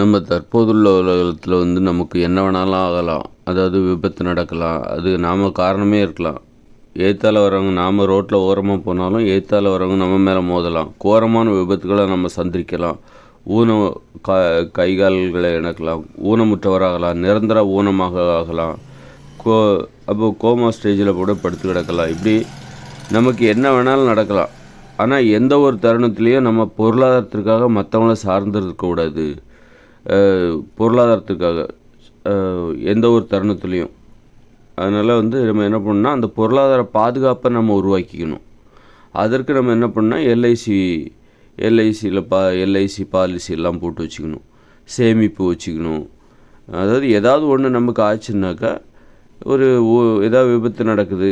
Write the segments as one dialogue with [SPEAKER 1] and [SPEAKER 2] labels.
[SPEAKER 1] நம்ம தற்போதுள்ள உலகத்தில் வந்து நமக்கு என்ன வேணாலும் ஆகலாம். அதாவது விபத்து நடக்கலாம். அது நாம் காரணமே இருக்கலாம். ஏத்தால வரவங்க நாம் ரோட்டில் ஓரமாக போனாலும் ஏத்தால வரவங்க நம்ம மேலே மோதலாம். கோரமான விபத்துகளை நம்ம சந்திக்கலாம். ஊனம் க கை கால்களை இணக்கலாம். ஊனமுற்றவராகலாம். நிரந்தர ஊனமாக ஆகலாம். கோ அப்போ கோமா ஸ்டேஜில் கூட படுத்து கிடக்கலாம். இப்படி நமக்கு என்ன வேணாலும் நடக்கலாம். ஆனால் எந்த ஒரு தருணத்துலேயும் நம்ம பொருளாதாரத்திற்காக மற்றவங்கள சார்ந்து இருக்கக்கூடாது பொருளாதாரத்துக்காக எந்த ஒரு தருணத்துலேயும். அதனால் வந்து நம்ம என்ன பண்ணுன்னா அந்த பொருளாதார பாதுகாப்பை நம்ம உருவாக்கிக்கணும். அதற்கு நம்ம என்ன பண்ணால் எல்ஐசி எல்ஐசியில் பா எல்ஐசி பாலிசி எல்லாம் போட்டு வச்சுக்கணும். சேமிப்பு வச்சுக்கணும். அதாவது ஏதாவது ஒன்று நமக்கு ஆச்சுன்னாக்கா ஒரு ஏதாவது விபத்து நடக்குது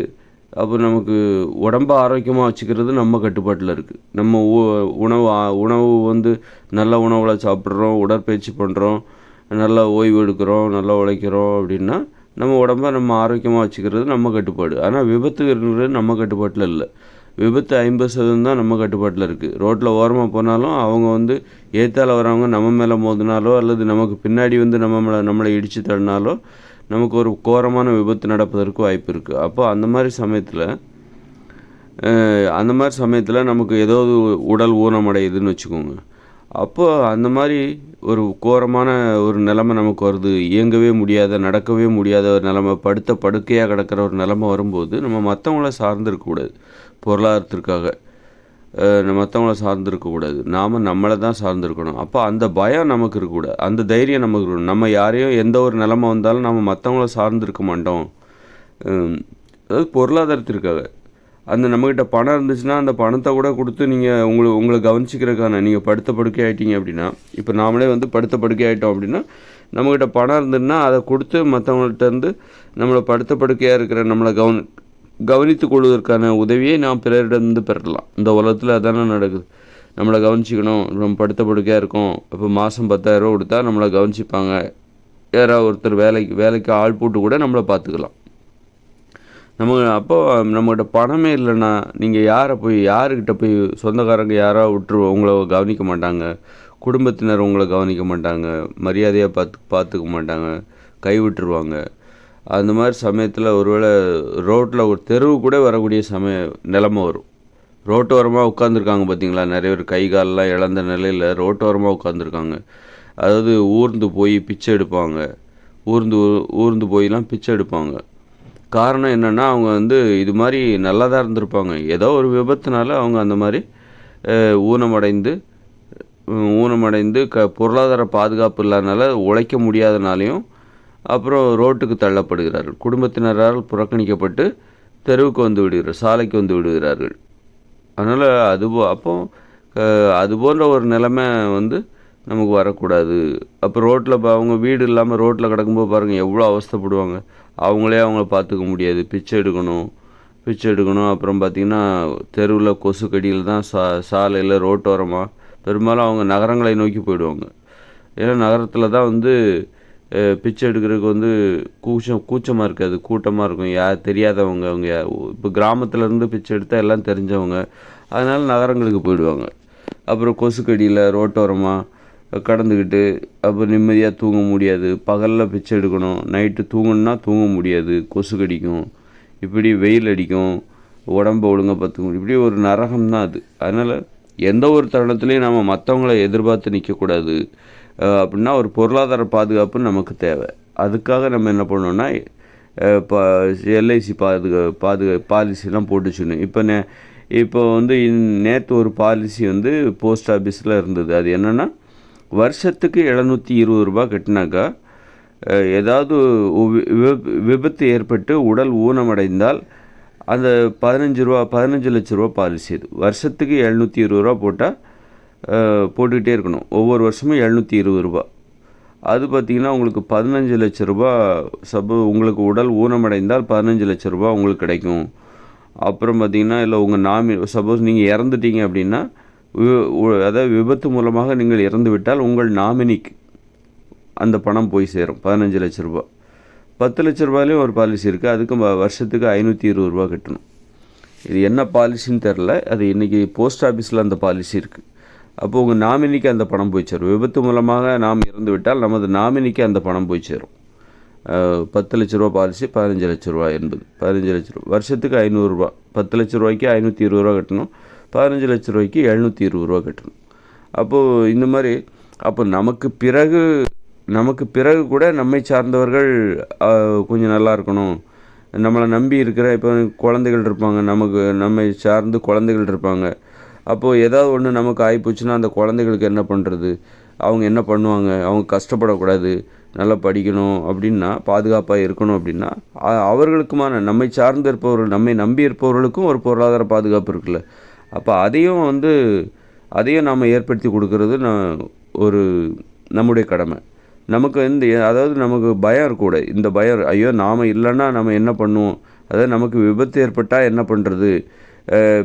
[SPEAKER 1] அப்போ நமக்கு உடம்ப ஆரோக்கியமாக வச்சுக்கிறது நம்ம கட்டுப்பாட்டில் இருக்குது நம்ம உ- உணவு ஆ- உணவு வந்து நல்ல உணவுகளை சாப்பிட்றோம் உடற்பயிற்சி பண்ணுறோம் நல்லா ஓய்வு எடுக்கிறோம் நல்லா உழைக்கிறோம் அப்படின்னா நம்ம உடம்ப நம்ம ஆரோக்கியமாக வச்சுக்கிறது நம்ம கட்டுப்பாடு. ஆனால் விபத்துங்கிறது நம்ம கட்டுப்பாட்டில் இல்லை. விபத்து ஐம்பது சதவீதம் தான் நம்ம கட்டுப்பாட்டில் இருக்குது ரோட்டில் ஓரமாக போனாலும் அவங்க வந்து ஏத்தால வரவங்க நம்ம மேலே மோதினாலோ அல்லது நமக்கு பின்னாடி வந்து நம்ம மேலே நம்மளை இடித்து தள்ளினாலோ நமக்கு ஒரு கோரமான விபத்து நடப்பதற்கு வாய்ப்பு இருக்குது அப்போ அந்த மாதிரி சமயத்தில் அந்த மாதிரி சமயத்தில் நமக்கு ஏதாவது உடல் ஊனமடையுதுன்னு வச்சுக்கோங்க. அப்போது அந்த மாதிரி ஒரு கோரமான ஒரு நிலமை நமக்கு வருது. இயங்கவே முடியாத நடக்கவே முடியாத ஒரு நிலமை படுத்த படுக்கையாக கிடக்கிற ஒரு நிலமை வரும்போது நம்ம மற்றவங்கள சார்ந்து இருக்கக்கூடாது. பொருளாதாரத்திற்காக. மற்றவங்கள சார்ந்து இருக்கக்கூடாது நாம் நம்மளை தான் சார்ந்திருக்கணும். அப்போ அந்த பயம் நமக்கு இருக்கக்கூடாது. அந்த தைரியம் நமக்கு இருக்கணும். நம்ம யாரையும் எந்த ஒரு நிலமை வந்தாலும் நம்ம மற்றவங்கள சார்ந்திருக்க மாட்டோம். அதாவது பொருளாதாரத்திற்காக அந்த நம்மக்கிட்ட பணம் இருந்துச்சுன்னா அந்த பணத்தை கூட கொடுத்து நீங்கள் உங்களை உங்களை கவனிச்சிக்கிறக்கான நீங்கள் படுத்த படுக்கை ஆகிட்டீங்க அப்படின்னா இப்போ நாமளே வந்து படுத்த படுக்கை ஆகிட்டோம் அப்படின்னா நம்மக்கிட்ட பணம் இருந்ததுன்னா அதை கொடுத்து மற்றவங்கள்ட்ட இருந்து நம்மளை படுத்த படுக்கையாக இருக்கிற நம்மளை கவனி கவனித்து கொள்வதற்கான உதவியை நாம் பிறரிடமிருந்து பெறலாம். இந்த உலகத்தில் அதானே நடக்குது. நம்மளை கவனிச்சிக்கணும் நம்ம படுத்த படுக்கையாக இருக்கோம் இப்போ மாதம் பத்தாயிரரூவா கொடுத்தா நம்மளை கவனிச்சிப்பாங்க. யாராவது ஒருத்தர் வேலைக்கு வேலைக்கு ஆள் போட்டு கூட நம்மளை பார்த்துக்கலாம். நம்ம அப்போ நம்மகிட்ட பணமே இல்லைன்னா நீங்கள் யாரை போய் யாருக்கிட்ட போய் சொந்தக்காரங்க யாராக விட்டுரு உங்களை கவனிக்க மாட்டாங்க. குடும்பத்தினர் உங்களை கவனிக்க மாட்டாங்க. மரியாதையாக பார்த்து பார்த்துக்க மாட்டாங்க. கை விட்டுருவாங்க அந்த மாதிரி சமயத்தில் ஒருவேளை ரோட்டில் ஒரு தெருவு கூட வரக்கூடிய சமய நிலமை வரும். ரோட்டோரமாக உட்காந்துருக்காங்க பார்த்தீங்களா நிறைய பேர் கை காலெலாம் இழந்த நிலையில் ரோட்டோரமாக உட்காந்துருக்காங்க அதாவது ஊர்ந்து போய் பிச்சை எடுப்பாங்க. ஊர்ந்து ஊர்ந்து போயெலாம் பிச்சை எடுப்பாங்க. காரணம் என்னென்னா அவங்க வந்து இது மாதிரி நல்லா தான் இருந்திருப்பாங்க. ஏதோ ஒரு விபத்துனால அவங்க அந்த மாதிரி ஊனமடைந்து ஊனமடைந்து க பொருளாதார பாதுகாப்பு இல்லாதனால உழைக்க முடியாதனாலையும் அப்புறம் ரோட்டுக்கு தள்ளப்படுகிறார்கள். குடும்பத்தினரால் புறக்கணிக்கப்பட்டு தெருவுக்கு வந்து விடுகிறார் சாலைக்கு வந்து விடுகிறார்கள். அதனால் அது போ அப்போ அது போன்ற ஒரு நிலைமை வந்து நமக்கு வரக்கூடாது. அப்போ ரோட்டில் இப்போ அவங்க வீடு இல்லாமல் ரோட்டில் கிடக்கும்போது பாருங்கள் எவ்வளோ அவஸ்தைப்படுவாங்க. அவங்களே அவங்கள பார்த்துக்க முடியாது. பிச்சை எடுக்கணும் பிச்சை எடுக்கணும். அப்புறம் பார்த்திங்கன்னா தெருவில் கொசு கடியில் தான் சா சாலையில் ரோட்டோரமாக பெரும்பாலும் அவங்க நகரங்களை நோக்கி போயிடுவாங்க. ஏன்னா நகரத்தில் தான் வந்து பிச்சை எடுக்கிறதுக்கு வந்து கூச்சம் கூச்சமாக இருக்காது கூட்டமாக இருக்கும். யார் தெரியாதவங்க அவங்க இப்போ கிராமத்துலேருந்து பிச்சை எடுத்தால் எல்லாம் தெரிஞ்சவங்க. அதனால் நகரங்களுக்கு போயிடுவாங்க. அப்புறம் கொசுக்கடியில் ரோட்டோரமாக கடந்துக்கிட்டு அப்புறம் நிம்மதியாக தூங்க முடியாது. பகலில் பிச்சை எடுக்கணும். நைட்டு தூங்கணுன்னா தூங்க முடியாது. கொசு கடிக்கும் இப்படி வெயில் அடிக்கும். உடம்ப ஒழுங்கா பார்த்துக்கணும் இப்படி ஒரு நரகம் தான் அது. அதனால் எந்த ஒரு தருணத்துலையும் நம்ம மற்றவங்கள எதிர்பார்த்து நிற்கக்கூடாது அப்படின்னா ஒரு பொருளாதார பாதுகாப்பு நமக்கு தேவை. அதுக்காக நம்ம என்ன பண்ணோன்னா இப்போ எல்ஐசி பாதுகா பாதுகா பாலிசிலாம் போட்டு இப்போ நே இப்போ வந்து நேற்று ஒரு பாலிசி வந்து போஸ்ட் ஆஃபீஸில் இருந்தது. அது என்னென்னா வருஷத்துக்கு எழுநூற்றி இருபது ரூபா கட்டினாக்கா ஏதாவது விப- விபத்து ஏற்பட்டு உடல் ஊனமடைந்தால் அந்த பதினஞ்சு ரூபா பதினஞ்சு லட்ச ரூபா பாலிசி இது. வருஷத்துக்கு எழுநூற்றி இருபது ரூபா போட்டால் போட்டுக்கிட்டே இருக்கணும். ஒவ்வொரு வருஷமும் எழுநூற்றி இருபது ரூபா. அது பார்த்தீங்கன்னா உங்களுக்கு பதினஞ்சு லட்ச ரூபா சப்போ உங்களுக்கு உடல் ஊனமடைந்தால் பதினஞ்சு லட்ச ரூபா உங்களுக்கு கிடைக்கும். அப்புறம் பார்த்திங்கன்னா இல்லை உங்கள் நாமி சப்போஸ் நீங்கள் இறந்துட்டீங்க அப்படின்னா அதாவது விபத்து மூலமாக நீங்கள் இறந்து விட்டால் உங்கள் நாமினிக்கு அந்த பணம் போய் சேரும் பதினஞ்சு லட்ச ரூபா. பத்து லட்ச ரூபாயிலையும் ஒரு பாலிசி இருக்குது அதுக்கு வருஷத்துக்கு ஐநூற்றி இருபது ரூபா கட்டணும். இது என்ன பாலிசின்னு தெரில அது இன்றைக்கி போஸ்ட் ஆஃபீஸில் அந்த பாலிசி இருக்குது அப்போ உங்கள் நாமினிக்கு அந்த பணம் போய் சேரும். விபத்து மூலமாக நாம் இறந்து விட்டால் நமது நாமினிக்கு அந்த பணம் போய் சேரும். பத்து லட்ச ரூபா பாலிசி பதினஞ்சு லட்ச ரூபா என்பது. பதினஞ்சு லட்ச ரூபா. வருஷத்துக்கு ஐநூறுரூவா பத்து லட்ச ரூபாய்க்கு ஐநூற்றி இருபது ரூபா கட்டணும். பதினஞ்சு லட்ச ரூபாய்க்கு எழுநூற்றி இருபது ரூபா கட்டணும். அப்போது இந்த மாதிரி அப்போ நமக்கு பிறகு நமக்கு பிறகு கூட நம்மை சார்ந்தவர்கள் கொஞ்சம் நல்லா இருக்கணும். நம்மளை நம்பி இருக்கிற இப்போ குழந்தைகள் இருப்பாங்க. நமக்கு நம்மை சார்ந்து குழந்தைகள் இருப்பாங்க. அப்போது ஏதாவது ஒன்று நமக்கு ஆகிப்போச்சுன்னா அந்த குழந்தைகளுக்கு என்ன பண்ணுறது அவங்க என்ன பண்ணுவாங்க? அவங்க கஷ்டப்படக்கூடாது. நல்லா படிக்கணும் அப்படின்னா பாதுகாப்பாக இருக்கணும் அப்படின்னா அவர்களுக்குமான நம்மை சார்ந்து இருப்பவர்கள் நம்மை நம்பி இருப்பவர்களுக்கும் ஒரு பொருளாதார பாதுகாப்பு இருக்குல்ல. அப்போ அதையும் வந்து அதையும் நாம் ஏற்படுத்தி கொடுக்கறது நான் ஒரு நம்முடைய கடமை. நமக்கு இந்த அதாவது நமக்கு பயம் இருக்கக்கூட இந்த பயம் ஐயோ நாம் இல்லைன்னா நம்ம என்ன பண்ணுவோம்? அதாவது நமக்கு விபத்து ஏற்பட்டால் என்ன பண்ணுறது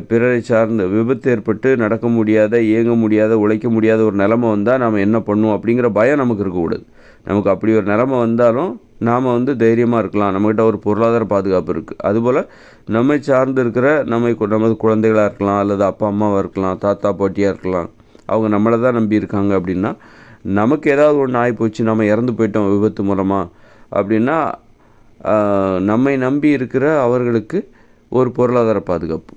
[SPEAKER 1] பிறரை சார்ந்த விபத்து ஏற்பட்டு நடக்க முடியாத இயங்க முடியாத உழைக்க முடியாத ஒரு நிலமை வந்தால் நாம் என்ன பண்ணுவோம் அப்படிங்கிற பயம் நமக்கு இருக்கக்கூடாது நமக்கு அப்படி ஒரு நிலமை வந்தாலும் நாம் வந்து தைரியமாக இருக்கலாம். நம்மக்கிட்ட ஒரு பொருளாதார பாதுகாப்பு இருக்குது அதுபோல் நம்மை சார்ந்து இருக்கிற நம்மை கு- நமது குழந்தைகளாக இருக்கலாம் அல்லது அப்பா அம்மாவாக இருக்கலாம் தாத்தா பாட்டியாக இருக்கலாம் அவங்க நம்மளை தான் நம்பி இருக்காங்க அப்படின்னா நமக்கு ஏதாவது ஒன்று ஆகிப்போச்சு நம்ம இறந்து போயிட்டோம் விபத்து மூலமாக அப்படின்னா நம்மை நம்பி இருக்கிற அவர்களுக்கு ஒரு பொருளாதார பாதுகாப்பு.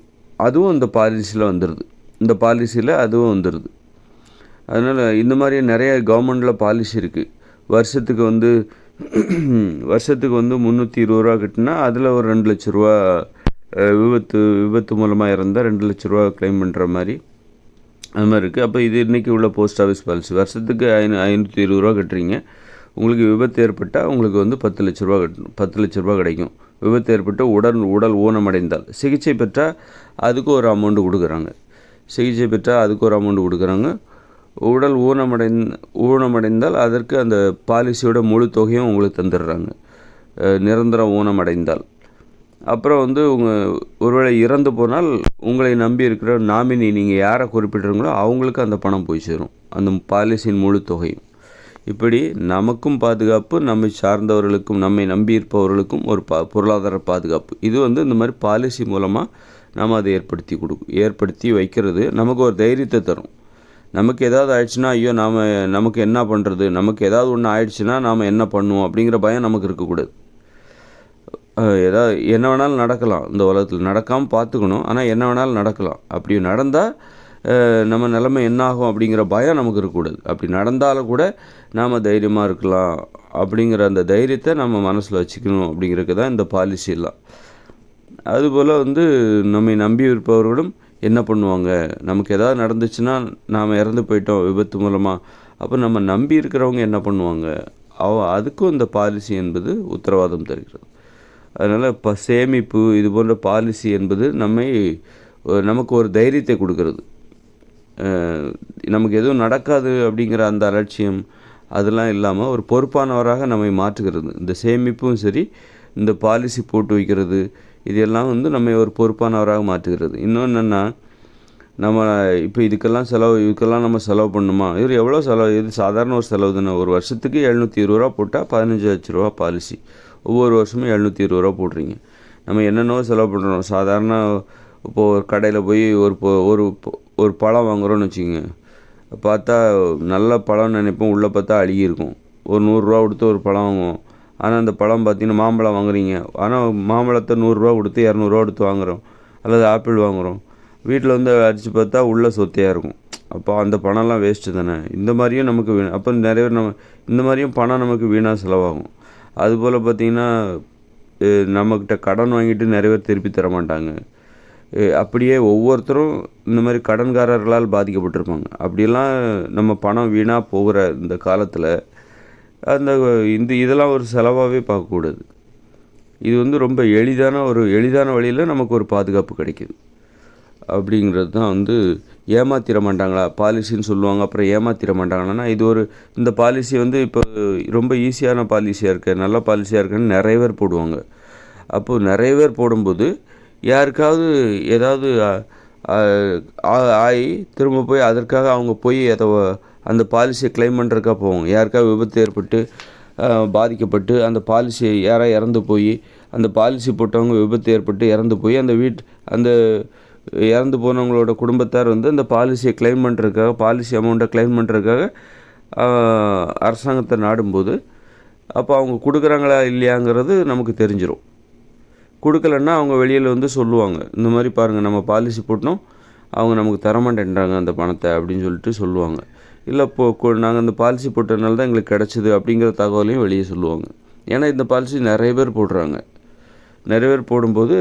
[SPEAKER 1] அதுவும் இந்த பாலிசியில் வந்துடுது இந்த பாலிசியில் அதுவும் வந்துடுது அதனால் இந்த மாதிரி நிறைய கவர்மெண்டில் பாலிசி இருக்குது வருஷத்துக்கு வந்து வருஷத்துக்கு வந்து முந்நூற்றி இருபது ரூபா கட்டினா அதில் ஒரு ரெண்டு லட்ச ரூபா விபத்து விபத்து மூலமாக இறந்தால் ரெண்டு லட்ச ரூபா க்ளைம் பண்ணுற மாதிரி அது மாதிரி இருக்குது அப்போ இது இன்றைக்கி உள்ள போஸ்ட் ஆஃபீஸ் பாலிசி வருஷத்துக்கு ஐநூ ஐநூற்றி இருபது ரூபா கட்டுறீங்க. உங்களுக்கு விபத்து ஏற்பட்டால் உங்களுக்கு வந்து பத்து லட்ச ரூபா கட்டணும். பத்து லட்ச ரூபா கிடைக்கும். விபத்து ஏற்பட்டு உடல் உடல் ஊனமடைந்தால். சிகிச்சை பெற்றால் அதுக்கு ஒரு அமௌண்ட்டு கொடுக்குறாங்க. சிகிச்சை பெற்றால் அதுக்கு ஒரு அமௌண்ட் கொடுக்குறாங்க. உடல் ஊனமடைந் ஊனமடைந்தால் அதற்கு அந்த பாலிசியோட முழு தொகையும் உங்களுக்கு தந்துடுறாங்க. நிரந்தரம் ஊனமடைந்தால். அப்புறம் வந்து உங்கள் ஒருவேளை இறந்து போனால் உங்களை நம்பி இருக்கிற நாமினி நீங்கள் யாரை குறிப்பிட்றீங்களோ அவங்களுக்கு அந்த பணம் போய் சேரும். அந்த பாலிசியின் முழு தொகையும். இப்படி நமக்கும் பாதுகாப்பு நம்மை சார்ந்தவர்களுக்கும் நம்மை நம்பி இருப்பவர்களுக்கும் ஒரு பா பொருளாதார பாதுகாப்பு. இது வந்து இந்த மாதிரி பாலிசி மூலமாக நாம் அதை ஏற்படுத்தி கொடுக்கும் ஏற்படுத்தி வைக்கிறது நமக்கு ஒரு தைரியத்தை தரும். நமக்கு ஏதாவது ஆயிடுச்சுன்னா ஐயோ நாம் நமக்கு என்ன பண்ணுறது நமக்கு ஏதாவது ஒன்று ஆயிடுச்சுன்னா நாம் என்ன பண்ணுவோம்? அப்படிங்கிற பயம் நமக்கு இருக்கக்கூடாது. ஏதாவது என்ன வேணாலும் நடக்கலாம் இந்த உலகத்தில். நடக்காமல் பார்த்துக்கணும் ஆனால் என்ன வேணாலும் நடக்கலாம். அப்படி நடந்தால் நம்ம நிலைமை என்னாகும் அப்படிங்கிற பயம் நமக்கு இருக்கக்கூடாது. அப்படி நடந்தாலும் கூட நாம் தைரியமாக இருக்கலாம் அப்படிங்கிற அந்த தைரியத்தை நம்ம மனசில் வச்சுக்கணும் அப்படிங்கிறதுக்கு தான் இந்த பாலிசியெல்லாம் அதுபோல் வந்து நம்மை நம்பி இருப்பவர்களும் என்ன பண்ணுவாங்க? நமக்கு எதாவது நடந்துச்சுன்னா நாம் இறந்து போயிட்டோம் விபத்து மூலமாக அப்போ நம்ம நம்பி இருக்கிறவங்க என்ன பண்ணுவாங்க? அவ அதுக்கும் இந்த பாலிசி என்பது உத்தரவாதம் தருகிறது. அதனால் இப்போ சேமிப்பு இது போன்ற பாலிசி என்பது நம்மை நமக்கு ஒரு தைரியத்தை கொடுக்கறது. நமக்கு எதுவும் நடக்காது அப்படிங்கிற அந்த அலட்சியம் அதெல்லாம் இல்லாமல் ஒரு பொறுப்பானவராக நம்மை மாற்றுகிறது. இந்த சேமிப்பும் சரி இந்த பாலிசி போட்டு வைக்கிறது இதெல்லாம் வந்து நம்மை ஒரு பொறுப்பானவராக மாற்றுகிறது. இன்னொன்று என்னென்னா நம்ம இப்போ இதுக்கெல்லாம் செலவு இதுக்கெல்லாம் நம்ம செலவு பண்ணணுமா? இது எவ்வளோ செலவு இது சாதாரண ஒரு செலவு தானே. ஒரு வருஷத்துக்கு எழுநூற்றி இருபது ரூபா போட்டால் பதினஞ்சு லட்ச ரூபா பாலிசி ஒவ்வொரு வருஷமும் எழுநூற்றி இருபது ரூபா போடுறீங்க. நம்ம என்னென்னவோ செலவு பண்ணுறோம் சாதாரண இப்போது ஒரு கடையில் போய் ஒரு ஒரு ஒரு பழம் வாங்குறோம்னு வச்சுக்கோங்க. பார்த்தா நல்ல பழம் நினைப்போம். உள்ளே பார்த்தா அழுகி இருக்கும். ஒரு நூறுரூவா கொடுத்து ஒரு பழம் வாங்குவோம். ஆனால் அந்த பழம் பார்த்தீங்கன்னா மாம்பழம் வாங்குறீங்க. ஆனால் மாம்பழத்தை நூறுரூவா கொடுத்து இரநூறுவா கொடுத்து வாங்குறோம். அல்லது ஆப்பிள் வாங்குறோம். வீட்டில் வந்து அடித்து பார்த்தா உள்ளே சொத்தையாக இருக்கும். அப்போ அந்த பணம்லாம் வேஸ்ட்டு தானே. இந்த மாதிரியும் நமக்கு வீண் அப்போ நிறைய பேர் நம்ம இந்த மாதிரியும் பணம் நமக்கு வீணாக செலவாகும். அதுபோல் பார்த்தீங்கன்னா நம்மக்கிட்ட கடன் வாங்கிட்டு நிறைய பேர் திருப்பி தர மாட்டாங்க அப்படியே ஒவ்வொருத்தரும் இந்த மாதிரி கடன்காரர்களால் பாதிக்கப்பட்டிருப்பாங்க. அப்படிலாம் நம்ம பணம் வீணாக போகிற இந்த காலத்தில் அந்த இந்த இதெல்லாம் ஒரு செலவாகவே பார்க்கக்கூடாது. இது வந்து ரொம்ப எளிதான ஒரு எளிதான வழியில் நமக்கு ஒரு பாதுகாப்பு கிடைக்குது. அப்படிங்கிறது தான் வந்து ஏமாத்திர மாட்டாங்களா? பாலிசின்னு சொல்லுவாங்க அப்புறம் ஏமாத்திர மாட்டாங்களான்னா இது ஒரு இந்த பாலிசி வந்து இப்போ ரொம்ப ஈஸியான பாலிசியாக இருக்குது நல்ல பாலிசியாக இருக்குன்னு நிறைய பேர் போடுவாங்க. அப்போது நிறைய பேர் போடும்போது யாருக்காவது ஏதாவது ஆ- ஆகி திரும்ப போய் அதற்காக அவங்க போய் அதை அந்த பாலிசியை கிளைம் பண்ணுறதுக்காக போவாங்க யாருக்காவது விபத்து ஏற்பட்டு பாதிக்கப்பட்டு அந்த பாலிசி யாராக இறந்து போய் அந்த பாலிசி போட்டவங்க விபத்து ஏற்பட்டு இறந்து போய் அந்த வீட் அந்த இறந்து போனவங்களோட குடும்பத்தார் வந்து அந்த பாலிசியை கிளைம் பண்ணுறதுக்காக பாலிசி அமௌண்ட்டை கிளைம் பண்ணுறதுக்காக அரசாங்கத்தை நாடும்போது அப்போ அவங்க கொடுக்குறாங்களா இல்லையாங்கிறது நமக்கு தெரிஞ்சிடும் கொடுக்கலன்னா அவங்க வெளியில் வந்து சொல்லுவாங்க. இந்த மாதிரி பாருங்கள் நம்ம பாலிசி போட்டோம் அவங்க நமக்கு தரமாட்டேன்றாங்க அந்த பணத்தை அப்படின்னு சொல்லிட்டு சொல்லுவாங்க. இல்லை இப்போ நாங்கள் அந்த பாலிசி போட்டதுனால தான் எங்களுக்கு கிடச்சிது அப்படிங்கிற தகவலையும் வெளியே சொல்லுவாங்க. ஏன்னா இந்த பாலிசி நிறைய பேர் போடுறாங்க. நிறைய பேர் போடும்போது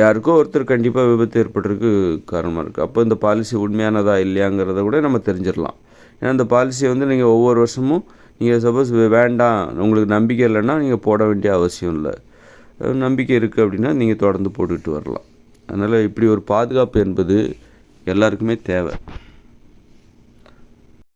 [SPEAKER 1] யாருக்கோ ஒருத்தர் கண்டிப்பாக விபத்து ஏற்பட்டிருக்கு காரணமாக இருக்குது அப்போ இந்த பாலிசி உண்மையானதா இல்லையாங்கிறத கூட நம்ம தெரிஞ்சிடலாம். ஏன்னா இந்த பாலிசியை வந்து நீங்கள் ஒவ்வொரு வருஷமும் நீங்கள் சப்போஸ் வேண்டாம் உங்களுக்கு நம்பிக்கை இல்லைன்னா நீங்கள் போட வேண்டிய அவசியம் இல்லை. நம்பிக்கை இருக்குது அப்படின்னா நீங்கள் தொடர்ந்து போட்டுக்கிட்டு வரலாம். அதனால் இப்படி ஒரு பாதுகாப்பு என்பது எல்லாருக்குமே தேவை.